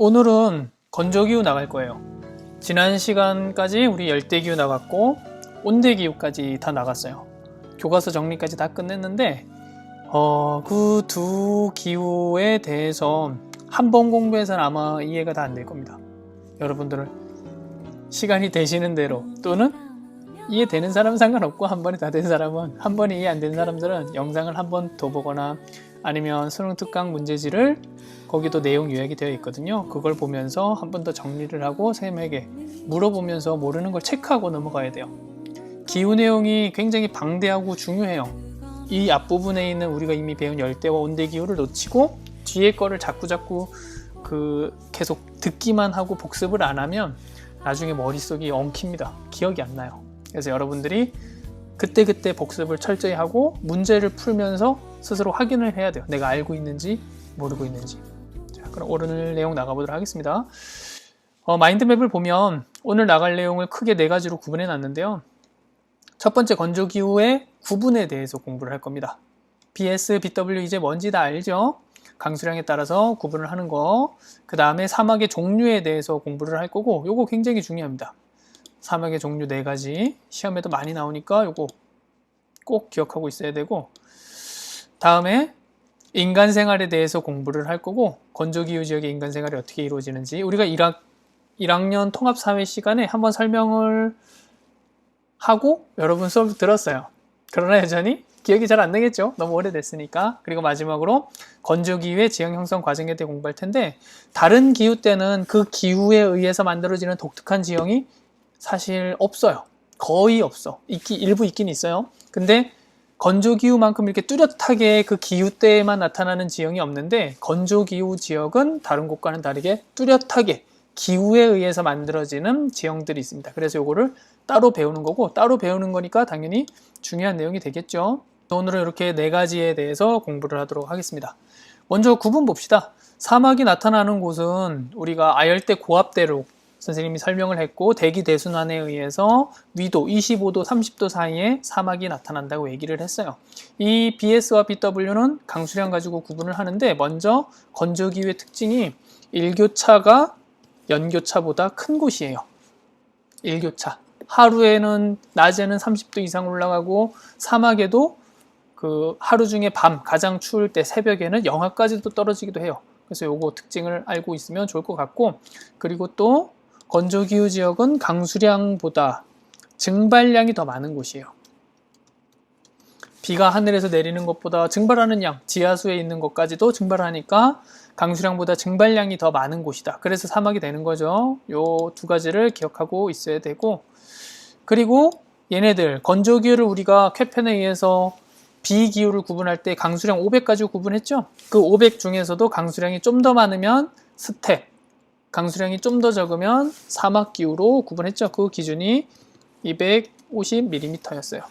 오늘은 건조기후 나갈 거예요. 지난 시간까지 우리 열대기후 나갔고 온대기후까지 다 나갔어요. 교과서 정리까지 다 끝냈는데 어, 그 두 기후에 대해서 한 번 공부해서는 아마 이해가 다 안 될 겁니다. 여러분들은 시간이 되시는 대로 또는 이해되는 사람은 상관없고 한 번에 다 된 사람은 한 번에 이해 안 된 사람들은 영상을 한 번 더 보거나 아니면 수능 특강 문제지를 거기도 내용 요약이 되어 있거든요. 그걸 보면서 한 번 더 정리를 하고 쌤에게 물어보면서 모르는 걸 체크하고 넘어가야 돼요. 기후 내용이 굉장히 방대하고 중요해요. 이 앞부분에 있는 우리가 이미 배운 열대와 온대 기후를 놓치고 뒤에 거를 자꾸 자꾸 그 계속 듣기만 하고 복습을 안 하면 나중에 머릿속이 엉킵니다. 기억이 안 나요. 그래서 여러분들이 그때그때 복습을 철저히 하고 문제를 풀면서 스스로 확인을 해야 돼요. 내가 알고 있는지 모르고 있는지. 자, 그럼 오늘 내용 나가보도록 하겠습니다. 어, 마인드맵을 보면 오늘 나갈 내용을 크게 네 가지로 구분해 놨는데요. 첫 번째 건조기후의 구분에 대해서 공부를 할 겁니다. BS, BW 이제 뭔지 다 알죠? 강수량에 따라서 구분을 하는 거. 그 다음에 사막의 종류에 대해서 공부를 할 거고, 요거 굉장히 중요합니다. 사막의 종류 네 가지. 시험에도 많이 나오니까 요거 꼭 기억하고 있어야 되고, 다음에 인간 생활에 대해서 공부를 할 거고, 건조기후 지역의 인간 생활이 어떻게 이루어지는지, 우리가 1학, 1학년 통합사회 시간에 한번 설명을 하고 여러분 수업 들었어요. 그러나 여전히 기억이 잘 안 나겠죠? 너무 오래됐으니까. 그리고 마지막으로 건조기후의 지형 형성 과정에 대해 공부할 텐데 다른 기후 때는 그 기후에 의해서 만들어지는 독특한 지형이 사실 없어요. 거의 없어. 있기, 일부 있긴 있어요. 근데 건조기후만큼 이렇게 뚜렷하게 그 기후 때에만 나타나는 지형이 없는데 건조기후 지역은 다른 곳과는 다르게 뚜렷하게 기후에 의해서 만들어지는 지형들이 있습니다. 그래서 요거를 따로 배우는 거고 따로 배우는 거니까 당연히 중요한 내용이 되겠죠. 오늘은 이렇게 네 가지에 대해서 공부를 하도록 하겠습니다. 먼저 구분 봅시다. 사막이 나타나는 곳은 우리가 아열대 고압대로 선생님이 설명을 했고 대기 대순환에 의해서 위도 25도 30도 사이에 사막이 나타난다고 얘기를 했어요. 이 BS와 BW는 강수량 가지고 구분을 하는데 먼저 건조기후의 특징이 일교차가 연교차보다 큰 곳이에요. 일교차. 하루에는 낮에는 30도 이상 올라가고 사막에도 그 하루 중에 밤 가장 추울 때 새벽에는 영하까지도 떨어지기도 해요. 그래서 요거 특징을 알고 있으면 좋을 것 같고 그리고 또 건조기후 지역은 강수량보다 증발량이 더 많은 곳이에요. 비가 하늘에서 내리는 것보다 증발하는 양, 지하수에 있는 것까지도 증발하니까 강수량보다 증발량이 더 많은 곳이다. 그래서 사막이 되는 거죠. 요 두 가지를 기억하고 있어야 되고 그리고 얘네들 건조기후를 우리가 쾌편에 의해서 비기후를 구분할 때 강수량 500 가지고 구분했죠. 그 500 중에서도 강수량이 좀 더 많으면 스텝, 강수량이 좀 더 적으면 사막 기후로 구분했죠. 그 기준이 250mm였어요.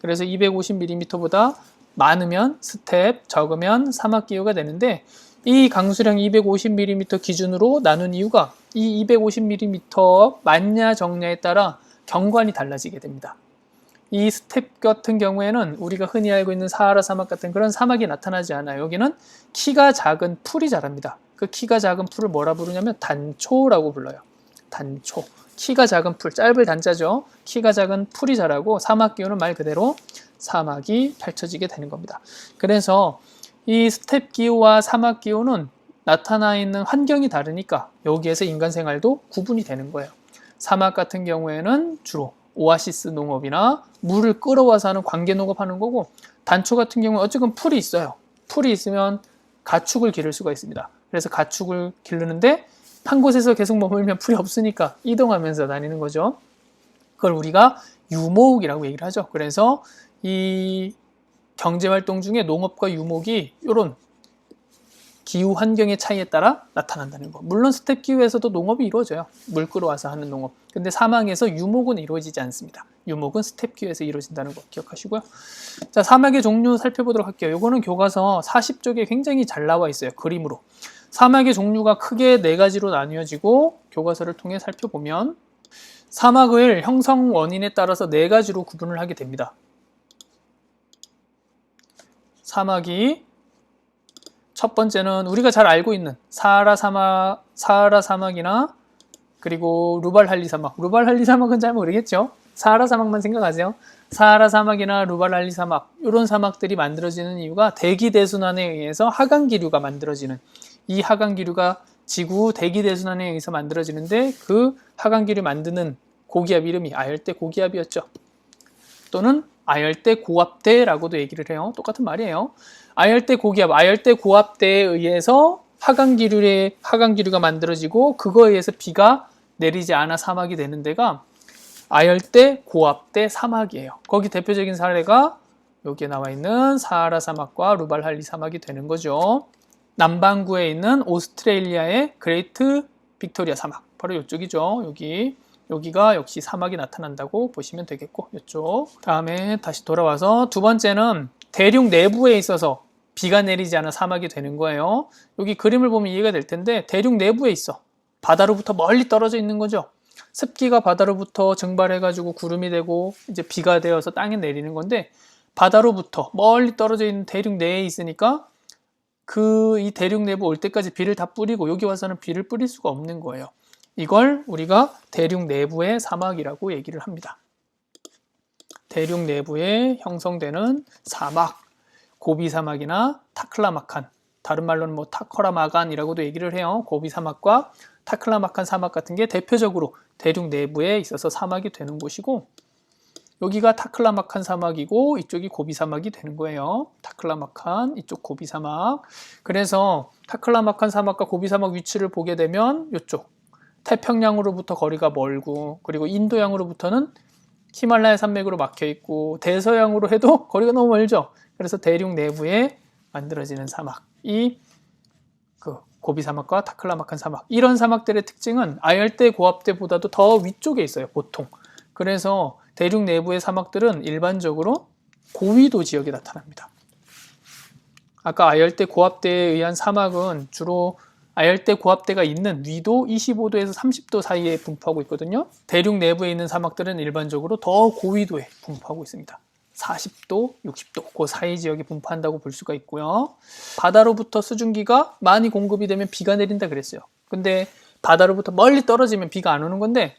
그래서 250mm보다 많으면 스텝, 적으면 사막 기후가 되는데 이 강수량 250mm 기준으로 나눈 이유가 이 250mm 많냐 적냐에 따라 경관이 달라지게 됩니다. 이 스텝 같은 경우에는 우리가 흔히 알고 있는 사하라 사막 같은 그런 사막이 나타나지 않아요. 여기는 키가 작은 풀이 자랍니다. 그 키가 작은 풀을 뭐라 부르냐면 단초라고 불러요. 단초. 키가 작은 풀, 짧을 단자죠. 키가 작은 풀이 자라고 사막 기후는 말 그대로 사막이 펼쳐지게 되는 겁니다. 그래서 이 스텝 기후와 사막 기후는 나타나 있는 환경이 다르니까 여기에서 인간 생활도 구분이 되는 거예요. 사막 같은 경우에는 주로 오아시스 농업이나 물을 끌어와서 하는 관계 농업하는 거고 단초 같은 경우는 어쨌든 풀이 있어요. 풀이 있으면 가축을 기를 수가 있습니다. 그래서 가축을 기르는데 한 곳에서 계속 머물면 풀이 없으니까 이동하면서 다니는 거죠. 그걸 우리가 유목이라고 얘기를 하죠. 그래서 이 경제활동 중에 농업과 유목이 이런 기후 환경의 차이에 따라 나타난다는 거. 물론 스텝 기후에서도 농업이 이루어져요. 물 끌어와서 하는 농업. 근데 사막에서 유목은 이루어지지 않습니다. 유목은 스텝 기후에서 이루어진다는 거 기억하시고요. 자, 사막의 종류 살펴보도록 할게요. 이거는 교과서 40쪽에 굉장히 잘 나와 있어요. 그림으로. 사막의 종류가 크게 네 가지로 나뉘어지고 교과서를 통해 살펴보면 사막을 형성 원인에 따라서 네 가지로 구분을 하게 됩니다. 사막이 첫 번째는 우리가 잘 알고 있는 사하라 사막, 사하라 사막이나 그리고 루발할리 사막. 루발할리 사막은 잘 모르겠죠. 사하라 사막만 생각하세요. 사하라 사막이나 루발할리 사막 이런 사막들이 만들어지는 이유가 대기 대순환에 의해서 하강 기류가 만들어지는 이 하강 기류가 지구 대기 대순환에 의해서 만들어지는데 그 하강 기류 만드는 고기압 이름이 아열대 고기압이었죠. 또는 아열대 고압대라고도 얘기를 해요. 똑같은 말이에요. 아열대 고기압, 아열대 고압대에 의해서 하강 기류의 하강 기류가 만들어지고 그거에 의해서 비가 내리지 않아 사막이 되는 데가 아열대 고압대 사막이에요. 거기 대표적인 사례가 여기에 나와 있는 사하라 사막과 루발할리 사막이 되는 거죠. 남반구에 있는 오스트레일리아의 그레이트 빅토리아 사막 바로 이쪽이죠. 여기 여기가 역시 사막이 나타난다고 보시면 되겠고 이쪽 다음에 다시 돌아와서 두 번째는 대륙 내부에 있어서 비가 내리지 않아 사막이 되는 거예요. 여기 그림을 보면 이해가 될 텐데 대륙 내부에 있어 바다로부터 멀리 떨어져 있는 거죠. 습기가 바다로부터 증발해 가지고 구름이 되고 이제 비가 되어서 땅에 내리는 건데 바다로부터 멀리 떨어져 있는 대륙 내에 있으니까 그 이 대륙 내부 올 때까지 비를 다 뿌리고 여기 와서는 비를 뿌릴 수가 없는 거예요. 이걸 우리가 대륙 내부의 사막이라고 얘기를 합니다. 대륙 내부에 형성되는 사막, 고비 사막이나 타클라마칸, 다른 말로는 뭐 타커라마간이라고도 얘기를 해요. 고비 사막과 타클라마칸 사막 같은 게 대표적으로 대륙 내부에 있어서 사막이 되는 곳이고 여기가 타클라마칸 사막이고 이쪽이 고비 사막이 되는 거예요. 타클라마칸 이쪽 고비 사막. 그래서 타클라마칸 사막과 고비 사막 위치를 보게 되면 이쪽 태평양으로부터 거리가 멀고 그리고 인도양으로부터는 히말라야 산맥으로 막혀 있고 대서양으로 해도 거리가 너무 멀죠. 그래서 대륙 내부에 만들어지는 사막이 그 고비 사막과 타클라마칸 사막 이런 사막들의 특징은 아열대 고압대보다도 더 위쪽에 있어요. 보통. 그래서 대륙 내부의 사막들은 일반적으로 고위도 지역에 나타납니다. 아까 아열대 고압대에 의한 사막은 주로 아열대 고압대가 있는 위도 25도에서 30도 사이에 분포하고 있거든요. 대륙 내부에 있는 사막들은 일반적으로 더 고위도에 분포하고 있습니다. 40도, 60도 그 사이 지역에 분포한다고 볼 수가 있고요. 바다로부터 수증기가 많이 공급이 되면 비가 내린다 그랬어요. 근데 바다로부터 멀리 떨어지면 비가 안 오는 건데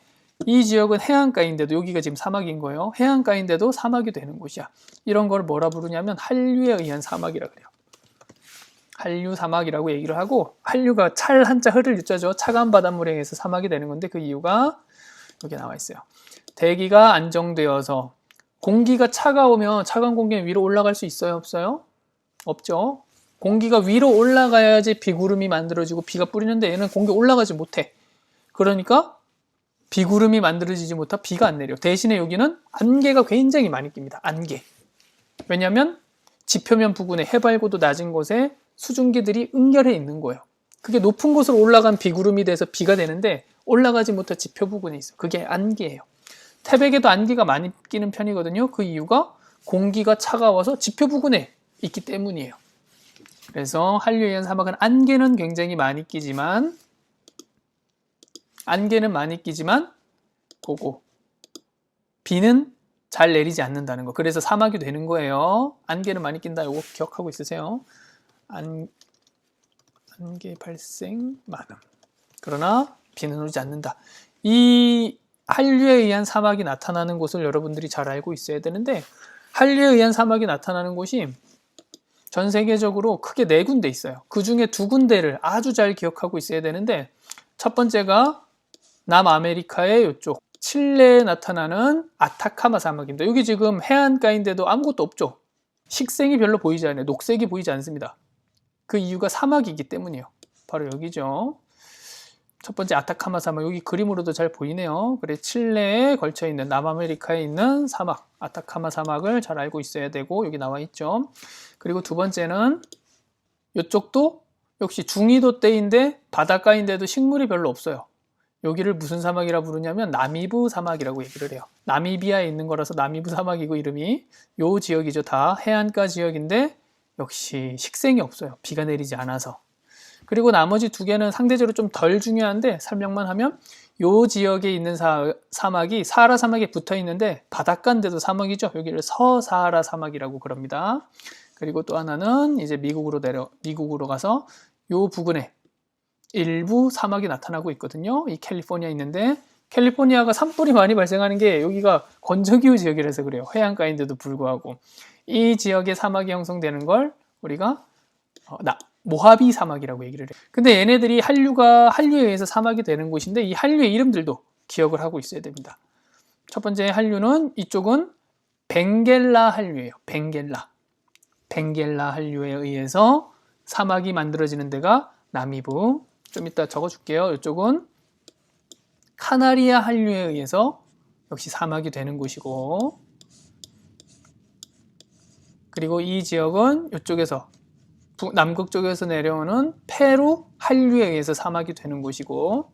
이 지역은 해안가인데도 여기가 지금 사막인 거예요. 해안가인데도 사막이 되는 곳이야. 이런 걸 뭐라 부르냐면 한류에 의한 사막이라 그래요. 한류 사막이라고 얘기를 하고 한류가 찰 한자 흐를 유자죠. 차가운 바닷물에 의해서 사막이 되는 건데 그 이유가 여기 나와 있어요. 대기가 안정되어서 공기가 차가우면 차가운 공기는 위로 올라갈 수 있어요? 없어요? 없죠. 공기가 위로 올라가야지 비구름이 만들어지고 비가 뿌리는데 얘는 공기 올라가지 못해. 그러니까 비구름이 만들어지지 못하 비가 안 내려. 대신에 여기는 안개가 굉장히 많이 낍니다. 안개. 왜냐하면 지표면 부근에 해발고도 낮은 곳에 수증기들이 응결해 있는 거예요. 그게 높은 곳으로 올라간 비구름이 돼서 비가 되는데 올라가지 못한 지표 부근에 있어. 그게 안개예요. 태백에도 안개가 많이 끼는 편이거든요. 그 이유가 공기가 차가워서 지표 부근에 있기 때문이에요. 그래서 한류해안 사막은 안개는 굉장히 많이 끼지만 안개는 많이 끼지만 그거 비는 잘 내리지 않는다는 거. 그래서 사막이 되는 거예요. 안개는 많이 낀다. 이거 기억하고 있으세요. 안, 안개 발생 많음. 그러나 비는 오지 않는다. 이 한류에 의한 사막이 나타나는 곳을 여러분들이 잘 알고 있어야 되는데 한류에 의한 사막이 나타나는 곳이 전 세계적으로 크게 네 군데 있어요. 그 중에 두 군데를 아주 잘 기억하고 있어야 되는데 첫 번째가 남아메리카의 이쪽 칠레에 나타나는 아타카마 사막입니다. 여기 지금 해안가인데도 아무것도 없죠. 식생이 별로 보이지 않아요. 녹색이 보이지 않습니다. 그 이유가 사막이기 때문이에요. 바로 여기죠. 첫 번째 아타카마 사막 여기 그림으로도 잘 보이네요. 그래 칠레에 걸쳐 있는 남아메리카에 있는 사막 아타카마 사막을 잘 알고 있어야 되고 여기 나와 있죠. 그리고 두 번째는 이쪽도 역시 중위도 때인데 바닷가인데도 식물이 별로 없어요. 여기를 무슨 사막이라 부르냐면 나미부 사막이라고 얘기를 해요. 나미비아에 있는 거라서 나미부 사막이고 이름이 요 지역이죠. 다 해안가 지역인데 역시 식생이 없어요. 비가 내리지 않아서. 그리고 나머지 두 개는 상대적으로 좀 덜 중요한데 설명만 하면 요 지역에 있는 사, 사막이 사하라 사막에 붙어 있는데 바닷가인데도 사막이죠. 여기를 서사하라 사막이라고 그럽니다. 그리고 또 하나는 이제 미국으로 내려 미국으로 가서 요 부근에 일부 사막이 나타나고 있거든요. 이 캘리포니아 있는데 캘리포니아가 산불이 많이 발생하는 게 여기가 건조기후 지역이라서 그래요. 해안가인데도 불구하고 이 지역에 사막이 형성되는 걸 우리가 어, 나 모하비 사막이라고 얘기를 해요. 근데 얘네들이 한류가 한류에 의해서 사막이 되는 곳인데 이 한류의 이름들도 기억을 하고 있어야 됩니다. 첫 번째 한류는 이쪽은 벵겔라 한류예요. 벵겔라. 벵겔라 한류에 의해서 사막이 만들어지는 데가 남이부. 좀 이따 적어줄게요. 이쪽은 카나리아 한류에 의해서 역시 사막이 되는 곳이고 그리고 이 지역은 이쪽에서 북- 남극 쪽에서 내려오는 페루 한류에 의해서 사막이 되는 곳이고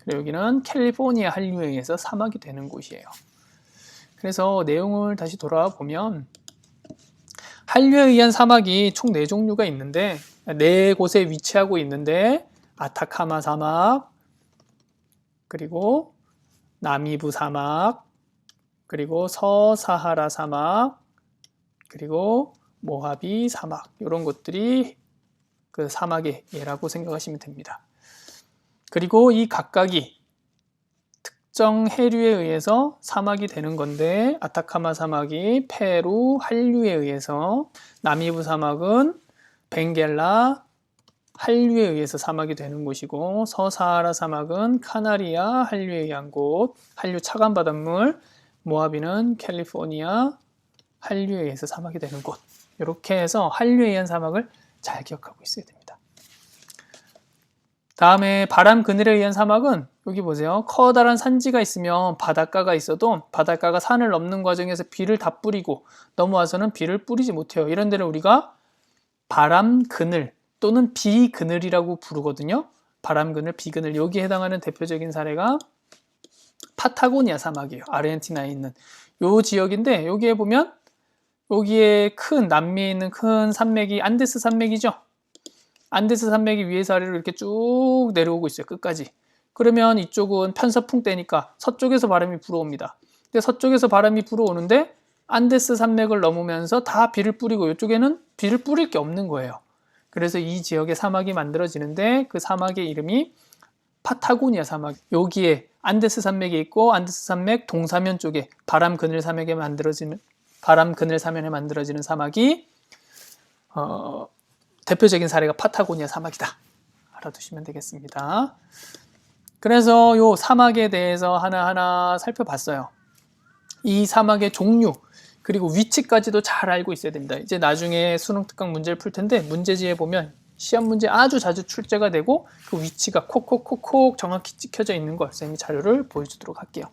그리고 여기는 캘리포니아 한류에 의해서 사막이 되는 곳이에요. 그래서 내용을 다시 돌아와 보면 한류에 의한 사막이 총네 종류가 있는데 네 곳에 위치하고 있는데 아타카마 사막 그리고 남이부 사막 그리고 서사하라 사막 그리고 모하비 사막 이런 것들이 그 사막의 예라고 생각하시면 됩니다. 그리고 이 각각이 특정 해류에 의해서 사막이 되는 건데 아타카마 사막이 페루 한류에 의해서 나미부 사막은 벵겔라 한류에 의해서 사막이 되는 곳이고 서사하라 사막은 카나리아 한류에 의한 곳 한류 차가운 바닷물 모하비는 캘리포니아 한류에 의해서 사막이 되는 곳 이렇게 해서 한류에 의한 사막을 잘 기억하고 있어야 됩니다. 다음에 바람 그늘에 의한 사막은 여기 보세요. 커다란 산지가 있으면 바닷가가 있어도 바닷가가 산을 넘는 과정에서 비를 다 뿌리고 넘어와서는 비를 뿌리지 못해요. 이런 데를 우리가 바람 그늘 또는 비 그늘이라고 부르거든요. 바람 그늘, 비 그늘 여기에 해당하는 대표적인 사례가 파타고니아 사막이에요. 아르헨티나에 있는 요 지역인데 여기에 보면 여기에 큰 남미에 있는 큰 산맥이 안데스 산맥이죠. 안데스 산맥이 위에서 아래로 이렇게 쭉 내려오고 있어요. 끝까지. 그러면 이쪽은 편서풍 때니까 서쪽에서 바람이 불어옵니다. 근데 서쪽에서 바람이 불어오는데 안데스 산맥을 넘으면서 다 비를 뿌리고 이쪽에는 비를 뿌릴 게 없는 거예요. 그래서 이 지역에 사막이 만들어지는데 그 사막의 이름이 파타고니아 사막. 여기에 안데스 산맥이 있고 안데스 산맥 동사면 쪽에 바람 그늘 사막에 만들어지는 바람 그늘 사면에 만들어지는 사막이 어, 대표적인 사례가 파타고니아 사막이다. 알아두시면 되겠습니다. 그래서 요 사막에 대해서 하나하나 살펴봤어요. 이 사막의 종류 그리고 위치까지도 잘 알고 있어야 됩니다. 이제 나중에 수능 특강 문제를 풀 텐데 문제지에 보면 시험 문제 아주 자주 출제가 되고 그 위치가 콕콕콕콕 정확히 찍혀져 있는 걸 쌤이 자료를 보여주도록 할게요.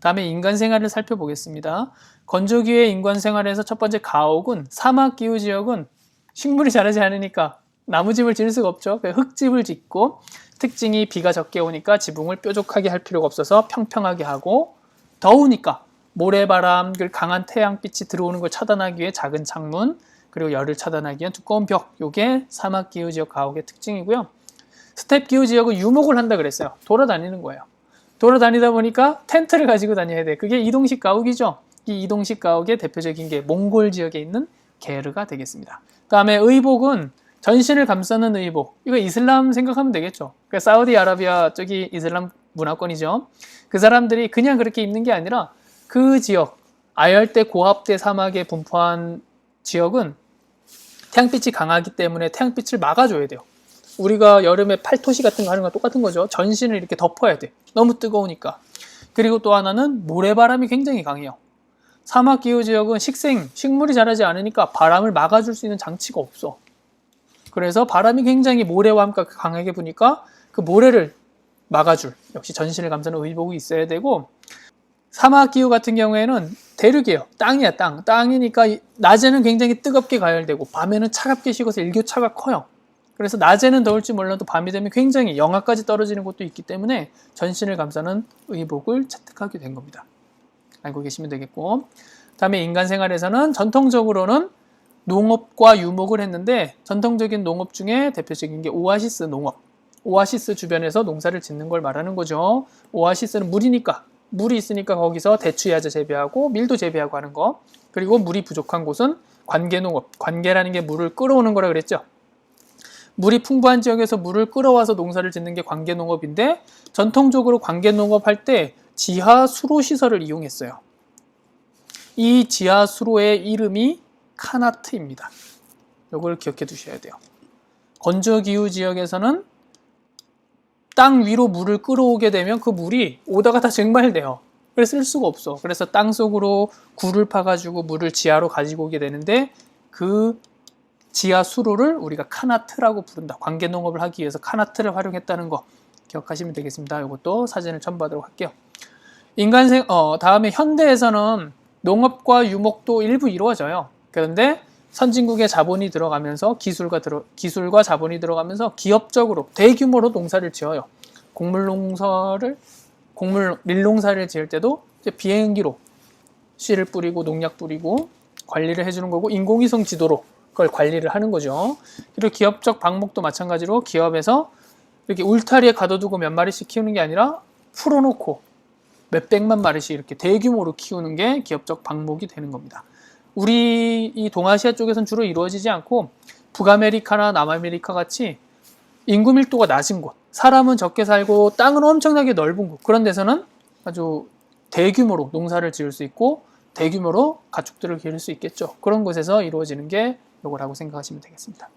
다음에 인간 생활을 살펴보겠습니다. 건조기의 인간 생활에서 첫 번째 가옥은 사막 기후 지역은 식물이 자라지 않으니까 나무집을 지을 수가 없죠. 흙집을 짓고 특징이 비가 적게 오니까 지붕을 뾰족하게 할 필요가 없어서 평평하게 하고 더우니까 모래바람, 강한 태양빛이 들어오는 걸 차단하기 위해 작은 창문, 그리고 열을 차단하기 위한 두꺼운 벽. 요게 사막 기후 지역 가옥의 특징이고요. 스텝 기후 지역은 유목을 한다 그랬어요. 돌아다니는 거예요. 돌아다니다 보니까 텐트를 가지고 다녀야 돼. 그게 이동식 가옥이죠. 이 이동식 가옥의 대표적인 게 몽골 지역에 있는 게르가 되겠습니다. 다음에 의복은 전신을 감싸는 의복. 이거 이슬람 생각하면 되겠죠. 그러니까 사우디아라비아 쪽이 이슬람 문화권이죠. 그 사람들이 그냥 그렇게 입는 게 아니라 그 지역 아열대 고압대 사막에 분포한 지역은 태양빛이 강하기 때문에 태양빛을 막아줘야 돼요. 우리가 여름에 팔토시 같은 거 하는 거 똑같은 거죠. 전신을 이렇게 덮어야 돼. 너무 뜨거우니까. 그리고 또 하나는 모래바람이 굉장히 강해요. 사막 기후 지역은 식생, 식물이 자라지 않으니까 바람을 막아줄 수 있는 장치가 없어. 그래서 바람이 굉장히 모래와 함께 강하게 부니까 그 모래를 막아줄 역시 전신을 감싸는 의복이 있어야 되고 사막 기후 같은 경우에는 대륙이에요. 땅이야, 땅. 땅이니까 이- 낮에는 굉장히 뜨겁게 가열되고 밤에는 차갑게 식어서 일교차가 커요. 그래서 낮에는 더울지 몰라도 밤이 되면 굉장히 영하까지 떨어지는 곳도 있기 때문에 전신을 감싸는 의복을 채택하게 된 겁니다. 알고 계시면 되겠고. 다음에 인간 생활에서는 전통적으로는 농업과 유목을 했는데 전통적인 농업 중에 대표적인 게 오아시스 농업. 오아시스 주변에서 농사를 짓는 걸 말하는 거죠. 오아시스는 물이니까 물이 있으니까 거기서 대추야자 재배하고 밀도 재배하고 하는 거. 그리고 물이 부족한 곳은 관계농업, 관계라는 게 물을 끌어오는 거라 그랬죠. 물이 풍부한 지역에서 물을 끌어와서 농사를 짓는 게 관계농업인데 전통적으로 관계농업 할 때 지하 수로 시설을 이용했어요. 이 지하 수로의 이름이 카나트입니다. 이걸 기억해 두셔야 돼요. 건조 기후 지역에서는 땅 위로 물을 끌어오게 되면 그 물이 오다가 다 증발돼요. 그래서 쓸 수가 없어. 그래서 땅 속으로 굴을 파가지고 물을 지하로 가지고 오게 되는데 그 지하 수로를 우리가 카나트라고 부른다. 관계 농업을 하기 위해서 카나트를 활용했다는 거 기억하시면 되겠습니다. 이것도 사진을 첨부하도록 할게요. 인간생 어 다음에 현대에서는 농업과 유목도 일부 이루어져요. 그런데 선진국의 자본이 들어가면서 기술과 들어, 기술과 자본이 들어가면서 기업적으로 대규모로 농사를 지어요. 곡물 농사를 곡물 밀농사를 지을 때도 비행기로 씨를 뿌리고 농약 뿌리고 관리를 해주는 거고 인공위성 지도로 그걸 관리를 하는 거죠. 그리고 기업적 방목도 마찬가지로 기업에서 이렇게 울타리에 가둬두고 몇 마리씩 키우는 게 아니라 풀어놓고 몇 백만 마리씩 이렇게 대규모로 키우는 게 기업적 방목이 되는 겁니다. 우리 이 동아시아 쪽에서는 주로 이루어지지 않고 북아메리카나 남아메리카 같이 인구 밀도가 낮은 곳, 사람은 적게 살고 땅은 엄청나게 넓은 곳 그런 데서는 아주 대규모로 농사를 지을 수 있고 대규모로 가축들을 기를 수 있겠죠. 그런 곳에서 이루어지는 게 요거라고 생각하시면 되겠습니다.